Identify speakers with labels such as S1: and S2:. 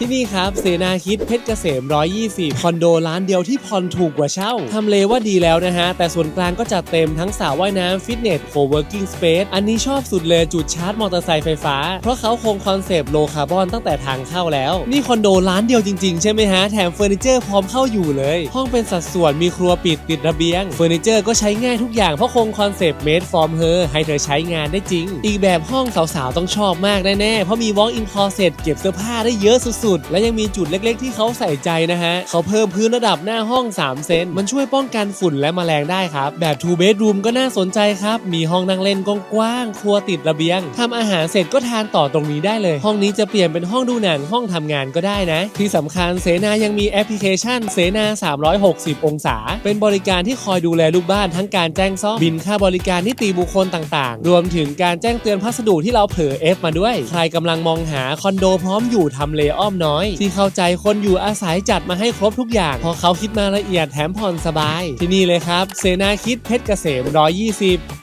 S1: ที่นี่ครับ เสนาคิดเพชรเกษม 120 คอนโดร้านเดียวที่ผ่อนถูกกว่าเช่า ทำเลว่าดีแล้วนะฮะ แต่ส่วนกลางก็จัดเต็มทั้งสระว่ายน้ำฟิตเนสโคเวิร์กิ้งสเปซอันนี้ชอบสุดเลยจุดชาร์จมอเตอร์ไซค์ไฟฟ้า เพราะเขาคงคอนเซปต์โลคาร์บอนตั้งแต่ทางเข้าแล้ว นี่คอนโดร้านเดียวจริงๆ ใช่ไหมฮะ แถมเฟอร์นิเจอร์พร้อมเข้าอยู่เลย ห้องเป็นสัดส่วนมีครัวปิดติดระเบียงเฟอร์นิเจอร์ก็ใช้ง่ายทุกอย่างเพราะคงคอนเซปต์ made from her ให้เธอใช้งานได้จริง อีกแบบห้องสาวๆต้องชอบมากแน่ๆเพราะมี walk in closet เก็บเสื้อผ้าได้เยอะสุดๆและยังมีจุดเล็กๆ ที่เขาใส่ใจนะฮะเขาเพิ่มพื้นระดับหน้าห้อง 3 เซนมันช่วยป้องกันฝุ่นและแมลงได้ครับ แบบ two bedroom ก็น่าสนใจครับ มีห้องนั่งเล่นกว้างๆครัวติดระเบียงทำอาหารเสร็จก็ทานต่อตรงนี้ได้เลย ห้องนี้จะเปลี่ยนเป็นห้องดูหนังห้องทำงานก็ได้นะ ที่สำคัญเสนายังมีแอปพลิเคชันเสนา 360 องศา เป็นบริการที่คอยดูแลลูกบ้านทั้งการแจ้งซ่อมบินค่าบริการนิติบุคคลต่างๆ รวมถึงการแจ้งเตือนพัสดุที่เราเผลอ F มาด้วย ใครกำลังมองหาคอนโดพร้อมอยู่ทำเลอ้อมน้อย ที่เข้าใจคนอยู่อาศัยจัดมาให้ครบทุกอย่าง พอเขาคิดมาละเอียดแถมผ่อนสบาย ที่นี่เลยครับ เสนาคิดเพชรเกษม120